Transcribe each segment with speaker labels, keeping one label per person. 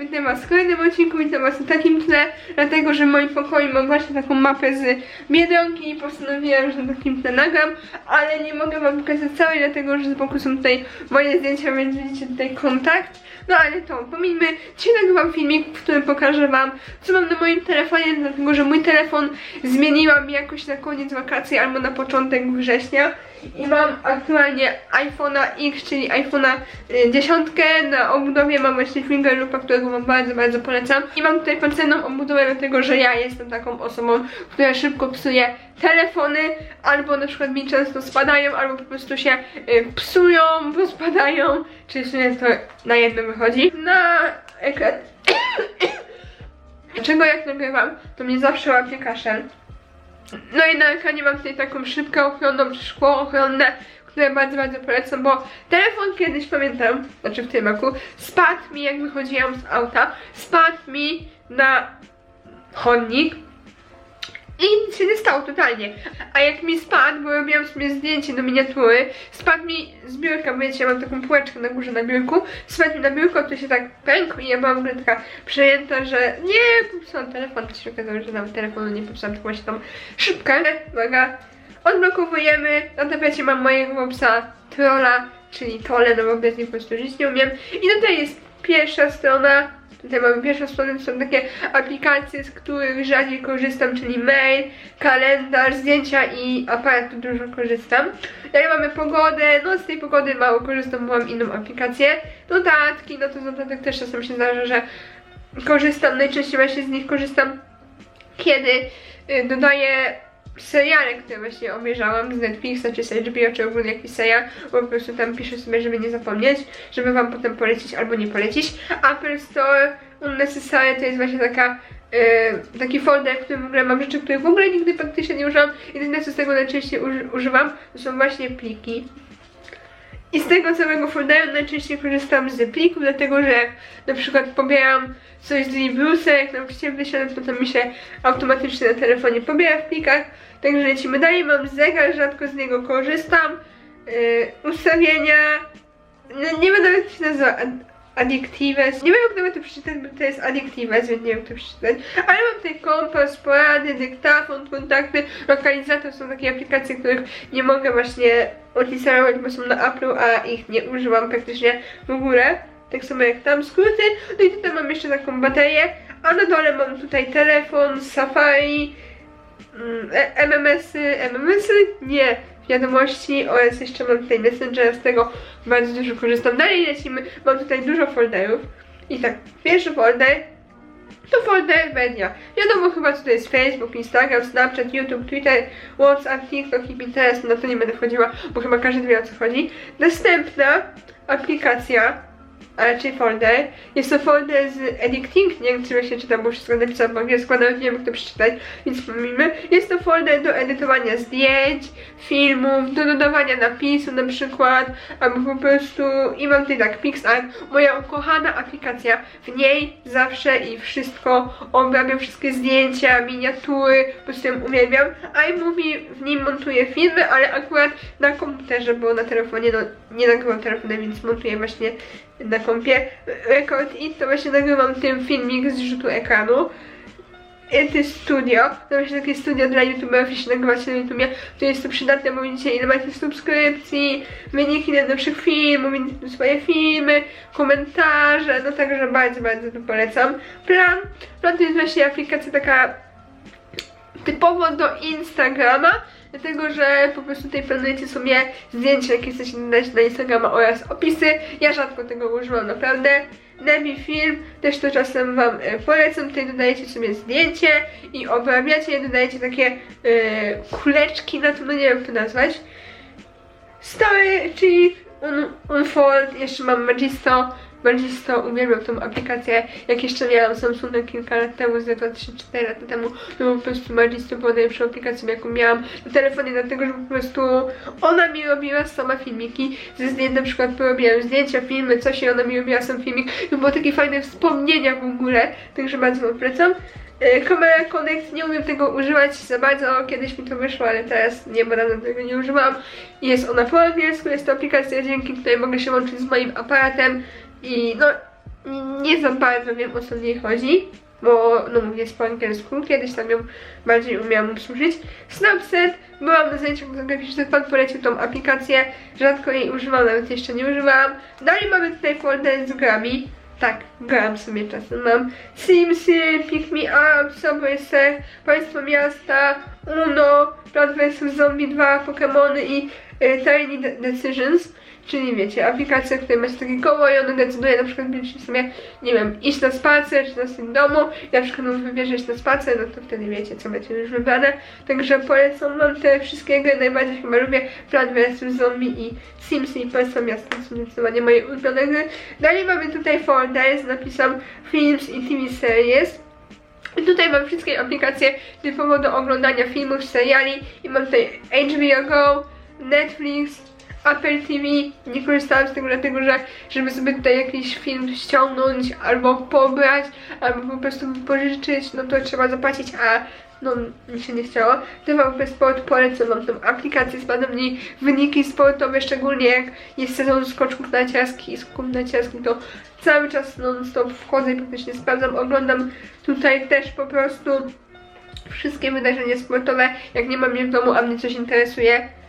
Speaker 1: witam was w kolejnym odcinku, witam was na takim tle, dlatego że w moim pokoju mam właśnie taką mapę z Biedronki i postanowiłam, że na takim tle nagram, ale nie mogę wam pokazać całej, dlatego że z boku są tutaj moje zdjęcia, więc widzicie tutaj kontakt. No ale to, pomińmy, dzisiaj nagrywam filmik, w którym pokażę wam, co mam na moim telefonie, dlatego że mój telefon zmieniłam jakoś na koniec wakacji albo na początek września. I mam aktualnie iPhone'a X, czyli iPhone'a y, 10. Na obudowie mam właśnie Fingerloopa, którego wam bardzo, bardzo polecam. I mam tutaj pancerną obudowę, dlatego że ja jestem taką osobą, która szybko psuje telefony, albo na przykład mi często spadają, albo po prostu się y, psują, bo spadają. Czyli w sumie to na jedno wychodzi. Na ekran. Czego jak nagrywam, to mnie zawsze łapie kaszel. No i na ekranie mam tutaj taką szybkę ochronną, czy szkło ochronne, które bardzo, bardzo polecam, bo telefon kiedyś pamiętam, znaczy w tym roku, spadł mi jak wychodziłam z auta, spadł mi na chodnik i nic się nie stało totalnie. A jak mi spadł, bo robiłam sobie zdjęcie do miniatury, spadł mi z biurka, bo wiecie, ja mam taką półeczkę na górze na biurku, spadł mi na biurko, to się tak pękł i ja byłam w ogóle taka przejęta, że nie, popsułam telefon, to się okazało, że nawet telefonu nie popsułam, tylko właśnie tą szybkę, uwaga, odblokowujemy, na tapecie mam mojego psa trolla, czyli tole, no bo bez niej po prostu żyć nie umiem. I tutaj jest pierwsza strona, Tutaj mamy pierwszą stronę, to są takie aplikacje, z których rzadziej korzystam, czyli mail, kalendarz, zdjęcia i aparat, tu dużo korzystam. Dalej mamy pogodę, no z tej pogody mało korzystam, bo mam inną aplikację. Notatki, no to z notatek też czasem się zdarza, że korzystam, najczęściej właśnie z nich korzystam, kiedy y, dodaję seriale, które właśnie obejrzałam z Netflixa, czy z HBO, czy ogólnie jakiś serial, bo po prostu tam piszę sobie, żeby nie zapomnieć, żeby wam potem polecić albo nie polecić. Apple Store Unnecessary to jest właśnie taka y, taki folder, w którym w ogóle mam rzeczy, których w ogóle nigdy praktycznie nie używam. Jedyne co z tego najczęściej uży, używam, to są właśnie pliki. I z tego całego folderu najczęściej korzystam z plików, dlatego że jak na przykład pobieram coś z Librusa, jak nauczyciel wysiadam, to tam mi się automatycznie na telefonie pobiera w plikach. Także lecimy dalej, mam zegar, rzadko z niego korzystam. Yy, ustawienia, no, nie nawet jak się nazywa, ad, Addictives. Nie wiem jak nawet to przeczytać, bo to jest Addictives, więc nie wiem jak to przeczytać. Ale mam tutaj kompas, porady, dyktafon, kontakty, lokalizator. Są takie aplikacje, których nie mogę właśnie odinstalować, bo są na Apple, a ich nie używam praktycznie w ogóle. Tak samo jak tam skróty. No i tutaj mam jeszcze taką baterię. A na dole mam tutaj telefon, Safari, mm, e- MMS-y, MMS-y? Nie, wiadomości oraz jeszcze mam tutaj Messengera, z tego bardzo dużo korzystam. Dalej lecimy, mam tutaj dużo folderów. I tak, pierwszy folder to folder media. Wiadomo chyba to jest Facebook, Instagram, Snapchat, YouTube, Twitter, WhatsApp, TikTok i Pinterest, no to nie będę wchodziła, bo chyba każdy wie o co chodzi. Następna aplikacja, a raczej folder. Jest to folder z editing, nie wiem czy się czyta, bo wszystko napisałam po angielsku, ale nie wiem jak to przeczytać, więc pomijmy. Jest to folder do edytowania zdjęć, filmów, do dodawania napisu na przykład, albo po prostu i mam tutaj tak PixArt, moja ukochana aplikacja, w niej zawsze i wszystko obrabiam wszystkie zdjęcia, miniatury, po prostu ją uwielbiam. iMovie w nim montuję filmy, ale akurat na komputerze, bo na telefonie no nie nagrywam telefonem, więc montuję właśnie na kompie Record It, to właśnie nagrywam tym filmik z rzutu ekranu. Is studio, to właśnie takie studio dla youtuberów, jeśli nagrywacie na youtubie, to jest to przydatne, bo widzicie ile macie subskrypcji, wyniki najnowszych filmów, swoje filmy, komentarze, no także bardzo, bardzo to polecam. Plan, plan to jest właśnie aplikacja taka typowo do Instagrama, dlatego że po prostu tutaj planujecie sobie zdjęcia, jakie chcecie dodać na Instagrama oraz opisy. Ja rzadko tego używam naprawdę. Nabi Film, też to czasem Wam e, polecam, tutaj dodajecie sobie zdjęcie i obrabiacie je, dodajecie takie e, kuleczki na to, no nie wiem jak to nazwać. Story, czyli un, Unfold, jeszcze mam Magisto. Magisto uwielbiam tą aplikację, jak jeszcze miałam Samsunga kilka lat temu, z 2-3-4 lata temu, no po prostu Magisto była najlepszą aplikacją, jaką miałam na telefonie, dlatego że po prostu ona mi robiła sama filmiki, ze zdjęć na przykład porobiłam zdjęcia, filmy, coś i ona mi robiła sam filmik, to było takie fajne wspomnienia w ogóle, także bardzo wam polecam. E, Kamera Connect, nie umiem tego używać za bardzo, kiedyś mi to wyszło, ale teraz nie, bo dawno tego nie używam. Jest ona po angielsku, jest to aplikacja, dzięki której mogę się łączyć z moim aparatem i no, nie za bardzo wiem o co w niej chodzi, bo no mówię jest po angielsku, kiedyś tam ją bardziej umiałam obsłużyć. Snapchat, byłam na zajęciach fotograficznych, pan polecił tą aplikację, rzadko jej używam, nawet jeszcze nie używałam. Dalej mamy tutaj folder z grami, tak, grałam sobie czasem, mam Simsy, Pick Me Up, Subway Surf, Państwo Miasta, Uno, Plants vs. Zombie 2, Pokémony i y, Tiny De- Decisions, czyli wiecie, aplikacja, w której macie takie koło i ono decyduje na przykład, będziecie sobie, nie wiem, iść na spacer, czy na swoim domu, i na przykład on wybierze iść na spacer, no to wtedy wiecie, co macie już wybrane. Także polecam wam te wszystkie gry, najbardziej chyba lubię Plant vs. Zombie i Sims i Miasta, to są zdecydowanie moje ulubione gry. Dalej mamy tutaj folder z napisem Films i TV Series. I tutaj mam wszystkie aplikacje typowo do oglądania filmów, seriali i mam tutaj HBO Go, Netflix, Apple TV. Nie korzystałam z tego dlatego, że żeby sobie tutaj jakiś film ściągnąć albo pobrać, albo po prostu pożyczyć, no to trzeba zapłacić, a no mi się nie chciało. TVP Sport polecam wam tą aplikację, spadam niej wyniki sportowe, szczególnie jak jest sezon skoczków narciarskich i skoków narciarskich, to cały czas non stop wchodzę i praktycznie sprawdzam, oglądam tutaj też po prostu wszystkie wydarzenia sportowe, jak nie mam je w domu, a mnie coś interesuje.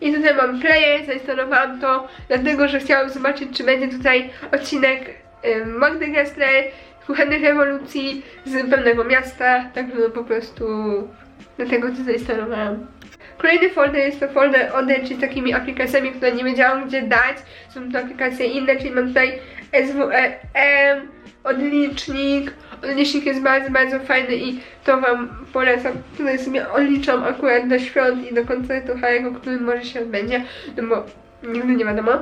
Speaker 1: I tutaj mam player, zainstalowałam to, dlatego że chciałam zobaczyć, czy będzie tutaj odcinek y, Magdy Gessler, Kuchennych Rewolucji z pewnego miasta, także no po prostu dlatego to zainstalowałam. Kolejny folder jest to folder OD, czyli takimi aplikacjami, które nie wiedziałam gdzie dać. Są to aplikacje inne, czyli mam tutaj SWM, odlicznik. Odlicznik jest bardzo, bardzo fajny i to wam polecam. Tutaj sobie odliczam akurat do świąt i do koncertu Harry'ego, który może się odbędzie, no bo nigdy nie wiadomo.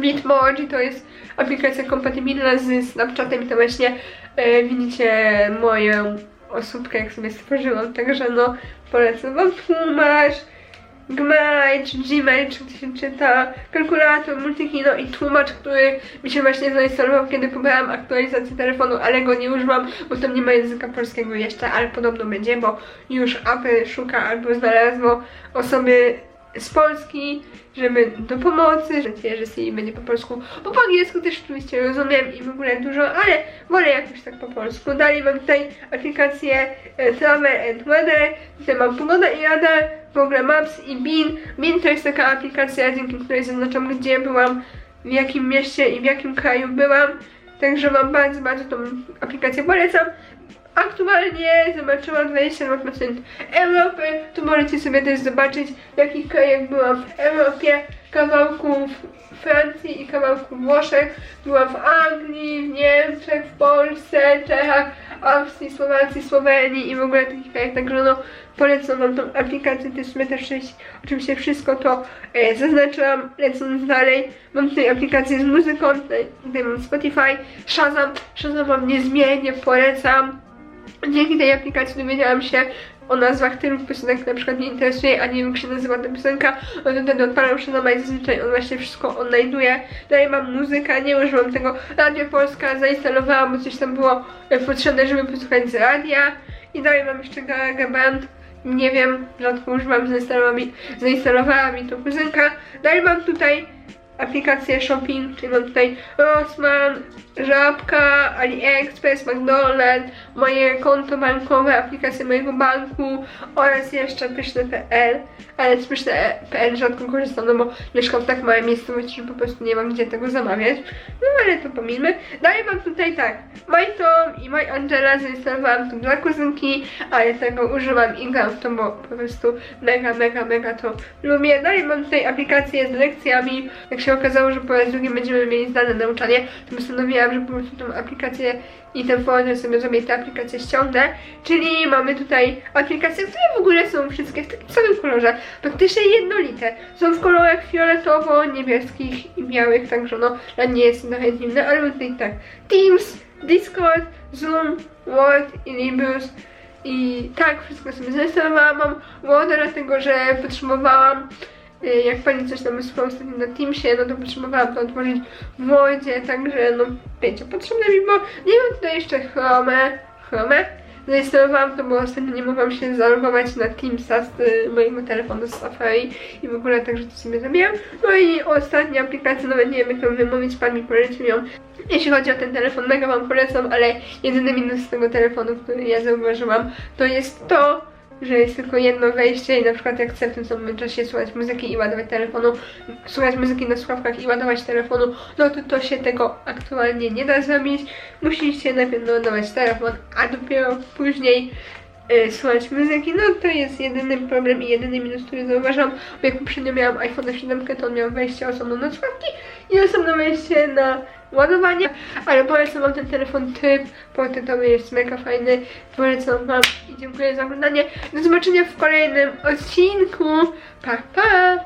Speaker 1: Bitmoji to jest aplikacja kompatybilna z Snapchatem i to właśnie e, widzicie moją osóbkę, jak sobie stworzyłam, także no polecam wam tłumacz, Gmail, czy Gmail, czy to się czyta, kalkulator, multikino i tłumacz, który mi się właśnie zainstalował, kiedy pobrałam aktualizację telefonu, ale go nie używam, bo tam nie ma języka polskiego jeszcze, ale podobno będzie, bo już Apple szuka albo znalazło osoby z Polski, żeby do pomocy, że nadzieję, że Siri będzie po polsku, bo po angielsku też oczywiście rozumiem i w ogóle dużo, ale wolę jakoś tak po polsku. Dalej mam tutaj aplikację e, Travel and Weather, tutaj mam pogoda i radar, Google Maps i Bean. Bean to jest taka aplikacja, dzięki której zaznaczam, gdzie byłam, w jakim mieście i w jakim kraju byłam. Także wam bardzo, bardzo tą aplikację polecam. Aktualnie zobaczyłam 22% Europy. Tu możecie sobie też zobaczyć, w jakich krajach byłam w Europie, kawałków Francji i kawałków Włoszech. Byłam w Anglii, w Niemczech, w Polsce, Czechach, Austrii, Słowacji, Słowenii i w ogóle takich krajach. Także no, polecam wam tą aplikację, też sobie też przejść oczywiście wszystko to e, zaznaczyłam, lecąc dalej. Mam tutaj aplikację z muzyką, tutaj, tutaj mam Spotify, Shazam, Shazam wam niezmiennie polecam. Dzięki tej aplikacji dowiedziałam się o nazwach tylu piosenek, na przykład mnie interesuje, a nie wiem jak się nazywa ta piosenka, no to wtedy odpalam Shazama i zazwyczaj on właśnie wszystko odnajduje. Dalej mam muzykę, nie używam tego. Radio Polska zainstalowałam, bo coś tam było e, potrzebne, żeby posłuchać z radia. I dalej mam jeszcze Garaga Band. Nie wiem, rzadko używam, zainstalowała mi, zainstalowała mi to piosenka. Dalej mam tutaj aplikację shopping, czyli mam tutaj Rossmann, Żabka, AliExpress, McDonald's, moje konto bankowe, aplikacje mojego banku oraz jeszcze pyszne.pl, ale z pyszne.pl rzadko korzystam, no bo mieszkam w tak małej miejscowości, że po prostu nie mam gdzie tego zamawiać, no ale to pomijmy. Dalej mam tutaj tak, My Tom i My Angela zainstalowałam tu dla kuzynki, ale tego używam i gram to, bo po prostu mega, mega, mega to lubię. Dalej mam tutaj aplikację z lekcjami, jak się okazało, że po raz drugi będziemy mieli zdane nauczanie, to postanowiłam, że po prostu tą aplikację i ten folder sobie zrobię tę aplikację ściągnę, czyli mamy tutaj aplikacje, które w ogóle są wszystkie w takim samym kolorze, praktycznie jednolite. Są w kolorach fioletowo, niebieskich i białych, także no dla mnie jest trochę dziwne, ale tutaj tak Teams, Discord, Zoom, Word i Libus. I tak, wszystko sobie zainstalowałam, mam Worda, dlatego że potrzebowałam jak pani coś tam wysłała ostatnio na Teamsie, no to potrzebowałam to otworzyć w Wordzie, także no wiecie, potrzebne mi było, nie mam tutaj jeszcze Chrome, Chrome, zainstalowałam to, bo ostatnio nie mogłam się zalogować na Teamsa z y, mojego telefonu z Safari i w ogóle także to sobie zrobiłam. No i ostatnia aplikacja, nawet nie wiem jak ją wymówić, pan mi polecił ją. Jeśli chodzi o ten telefon, mega wam polecam, ale jedyny minus tego telefonu, który ja zauważyłam, to jest to, że jest tylko jedno wejście i na przykład jak chcę w tym samym czasie słuchać muzyki i ładować telefonu, słuchać muzyki na słuchawkach i ładować telefonu, no to to się tego aktualnie nie da zrobić. Musicie najpierw ładować telefon, a dopiero później y, słuchać muzyki, no to jest jedyny problem i jedyny minus, który zauważam, bo jak poprzednio miałam iPhone 7, to on miał wejście osobno na słuchawki i osobno wejście na ładowanie, ale polecam wam ten telefon typ, portretowy jest mega fajny, polecam wam i dziękuję za oglądanie. Do zobaczenia w kolejnym odcinku, pa pa!